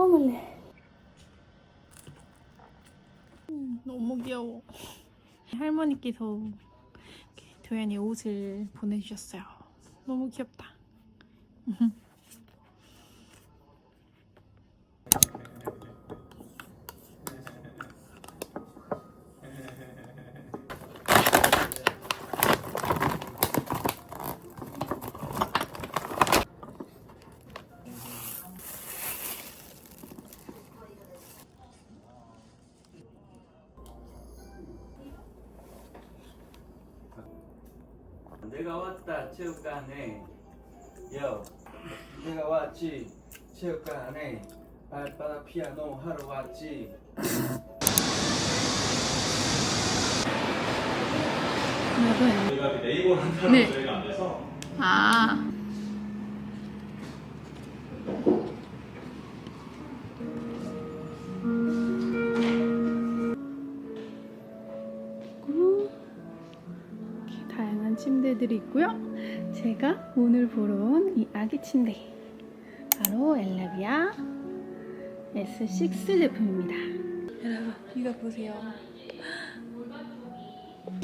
Vamos ler. 할머니께서 도연이 옷을 보내주셨어요. 너무 귀엽다. 왔다 체육관에 여 내가 왔지 체육관에 발바닥 피아노 하러 왔지 여러분. 저희가 그 네이버를 한다고 네. 저희가 안 돼서 아. 침대들이 있고요. 제가 오늘 보러 온 이 아기 침대 바로 엘라비아 S6 제품입니다. 여러분 이거 보세요.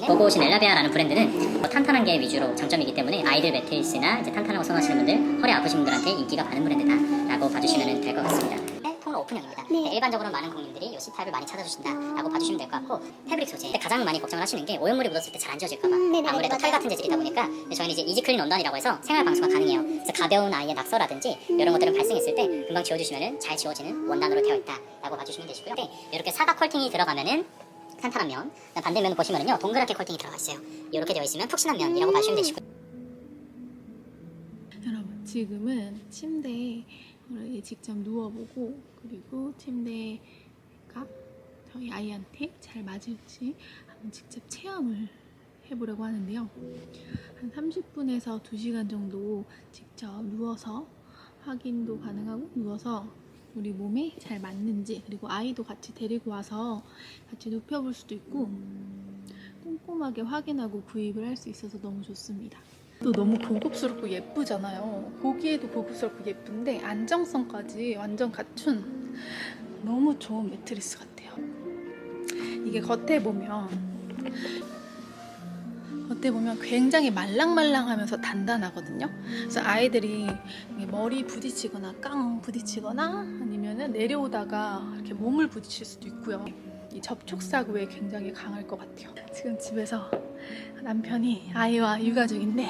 보고 오신 엘라비아라는 브랜드는 뭐 탄탄한 게 위주로 장점이기 때문에 아이들 매트리스나 이제 탄탄한 거 선호하시는 분들, 허리 아프신 분들한테 인기가 많은 브랜드다라고 봐주시면 될 것 같습니다. 네, 오픈형입니다. 네, 일반적으로 많은 고객님들이 이 C타입을 많이 찾아주신다라고 봐주시면 될 것 같고 패브릭 소재. 가장 많이 걱정을 하시는 게 오염물이 묻었을 때 잘 안 지워질까봐 아무래도 털 같은 재질이다 보니까 근데 저희는 이제 이지클린 원단이라고 해서 생활 방수가 가능해요. 그래서 가벼운 아이의 낙서라든지 이런 것들은 발생했을 때 금방 지워주시면 잘 지워지는 원단으로 되어 있다라고 봐주시면 되시고요. 네, 이렇게 사각 컬팅이 들어가면은 탄탄한 면, 반대면 보시면은요 동그랗게 컬팅이 들어가 있어요. 이렇게 되어 있으면 푹신한 면이라고 봐주시면 되시고. 여러분 지금은 침대에 우리 직접 누워보고 그리고 침대가 저희 아이한테 잘 맞을지 한번 직접 체험을 해보려고 하는데요. 한 30분에서 2시간 정도 직접 누워서 확인도 가능하고 누워서 우리 몸에 잘 맞는지 그리고 아이도 같이 데리고 와서 같이 눕혀볼 수도 있고 꼼꼼하게 확인하고 구입을 할 수 있어서 너무 좋습니다. 또 너무 고급스럽고 예쁘잖아요. 보기에도 고급스럽고 예쁜데 안정성까지 완전 갖춘 너무 좋은 매트리스 같아요. 이게 겉에 보면 겉에 보면 굉장히 말랑말랑하면서 단단하거든요. 그래서 아이들이 머리 부딪히거나 깡 부딪히거나 아니면은 내려오다가 이렇게 몸을 부딪힐 수도 있고요. 이 접촉 사고에 굉장히 강할 것 같아요. 지금 집에서 남편이 아이와 육아 중인데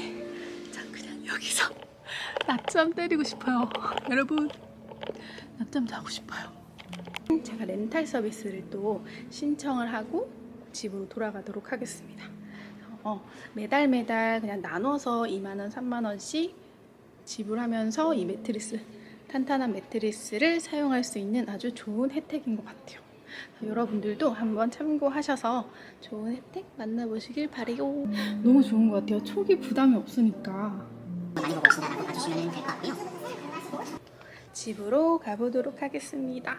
자 그냥 여기서 낮잠 때리고 싶어요. 여러분 낮잠 자고 싶어요. 제가 렌탈 서비스를 또 신청을 하고 집으로 돌아가도록 하겠습니다. 어, 매달 매달 그냥 나눠서 2만원 3만원씩 지불하면서 이 매트리스 탄탄한 매트리스를 사용할 수 있는 아주 좋은 혜택인 것 같아요 여러분들도 한번 참고하셔서 좋은 혜택 만나보시길 바래요. 너무 좋은 것 같아요. 초기 부담이 없으니까. 많이 보고 오신다라고 봐주시면 될 것 같고요. 집으로 가보도록 하겠습니다.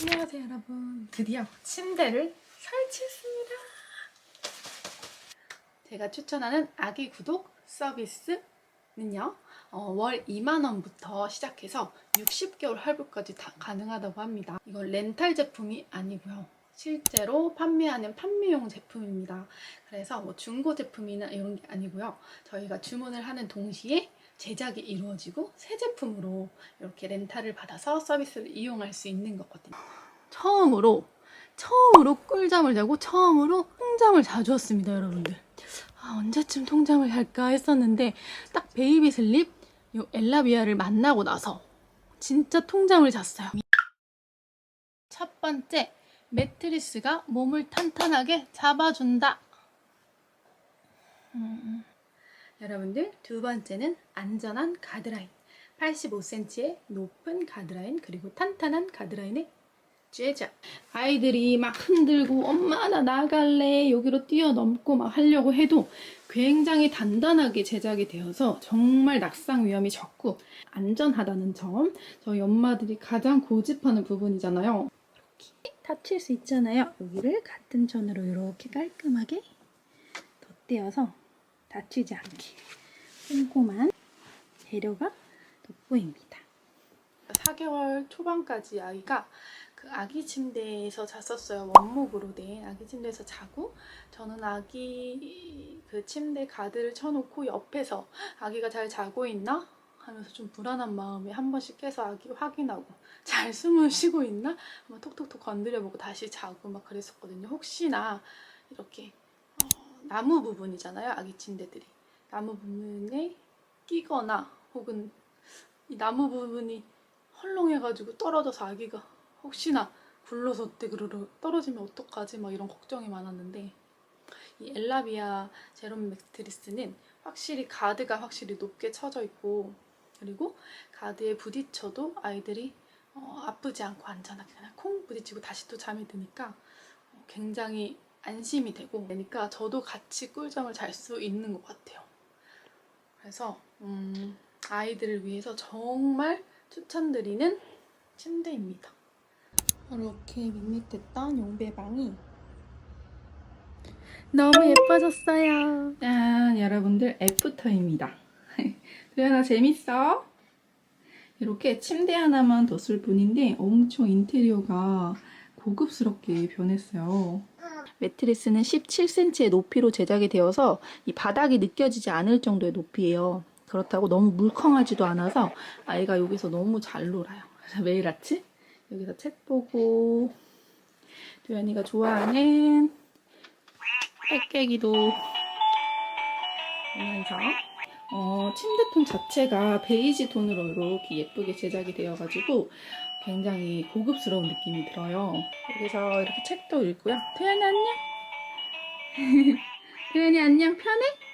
안녕하세요 여러분. 드디어 침대를 설치했습니다. 제가 추천하는 아기 구독 서비스는요. 어, 월 2만원부터 시작해서 60개월 할부까지 다 가능하다고 합니다. 이건 렌탈 제품이 아니고요. 실제로 판매하는 판매용 제품입니다. 그래서 뭐 중고 제품이나 이런 게 아니고요. 저희가 주문을 하는 동시에 제작이 이루어지고 새 제품으로 이렇게 렌탈을 받아서 서비스를 이용할 수 있는 거거든요. 처음으로 처음으로 꿀잠을 자고 처음으로 통잠을 자주었습니다, 여러분들. 아, 언제쯤 통잠을 잘까 했었는데 딱 베이비 슬립 요 엘라비아를 만나고 나서 진짜 통잠을 잤어요. 첫 번째, 매트리스가 몸을 탄탄하게 잡아준다. 음. 여러분들, 두 번째는 안전한 가드라인. 85cm의 높은 가드라인, 그리고 탄탄한 가드라인의 제작. 아이들이 막 흔들고 엄마 나 나갈래 여기로 뛰어넘고 막 하려고 해도 굉장히 단단하게 제작이 되어서 정말 낙상 위험이 적고 안전하다는 점 저희 엄마들이 가장 고집하는 부분이잖아요. 이렇게 닫힐 수 있잖아요. 여기를 같은 천으로 이렇게 깔끔하게 덧대어서 다치지 않게 꼼꼼한 배려가 돋보입니다. 4개월 초반까지 아이가 그 아기 침대에서 잤었어요. 원목으로 된 아기 침대에서 자고 저는 아기 그 침대 가드를 쳐놓고 옆에서 아기가 잘 자고 있나 하면서 좀 불안한 마음에 한 번씩 깨서 아기 확인하고 잘 숨을 쉬고 있나 한번 톡톡톡 건드려보고 다시 자고 막 그랬었거든요. 혹시나 이렇게 어, 나무 부분이잖아요. 아기 침대들이 나무 부분에 끼거나 혹은 이 나무 부분이 헐렁해가지고 떨어져서 아기가 혹시나 굴러서 그러러 떨어지면 어떡하지 막 이런 걱정이 많았는데 이 엘라비아 제롬 매트리스는 확실히 가드가 확실히 높게 쳐져 있고 그리고 가드에 부딪혀도 아이들이 어, 아프지 않고 안전하게 그냥 콩 부딪히고 다시 또 잠이 드니까 어, 굉장히 안심이 되고 그러니까 저도 같이 꿀잠을 잘 수 있는 것 같아요. 그래서 음, 아이들을 위해서 정말 추천드리는 침대입니다. 이렇게 밋밋했던 용배방이 너무 예뻐졌어요. 짠 여러분들 애프터입니다 도연아 재밌어? 이렇게 침대 하나만 더쓸 뿐인데 엄청 인테리어가 고급스럽게 변했어요 매트리스는 17cm의 높이로 제작이 되어서 이 바닥이 느껴지지 않을 정도의 높이예요. 그렇다고 너무 물컹하지도 않아서 아이가 여기서 너무 잘 놀아요. 그래서 매일 아침 여기서 책 보고 도연이가 좋아하는 빽빽이도 보면서 어, 침대통 자체가 베이지 톤으로 이렇게 예쁘게 제작이 되어가지고 굉장히 고급스러운 느낌이 들어요. 여기서 이렇게 책도 읽고요. 도연이 안녕. 도연이 안녕 편해?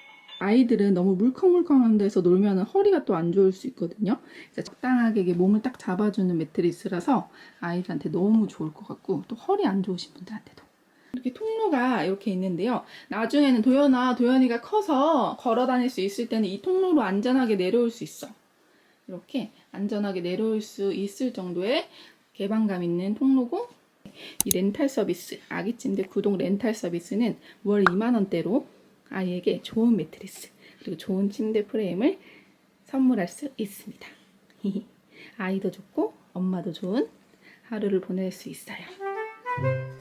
아이들은 너무 물컹물컹한 데서 놀면 허리가 또 안 좋을 수 있거든요. 적당하게 몸을 딱 잡아주는 매트리스라서 아이들한테 너무 좋을 것 같고 또 허리 안 좋으신 분들한테도 이렇게 통로가 이렇게 있는데요. 나중에는 도연아, 도연이가 커서 걸어 다닐 수 있을 때는 이 통로로 안전하게 내려올 수 있어. 이렇게 안전하게 내려올 수 있을 정도의 개방감 있는 통로고 이 렌탈 서비스, 아기 침대 구동 렌탈 서비스는 월 2만 원대로 아이에게 좋은 매트리스 그리고 좋은 침대 프레임을 선물할 수 있습니다. 아이도 좋고 엄마도 좋은 하루를 보낼 수 있어요.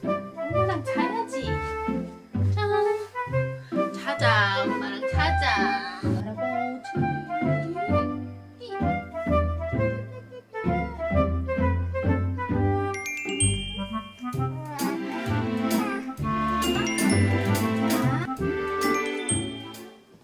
엄마랑 자야지. 짠. 자자 엄마랑 자자.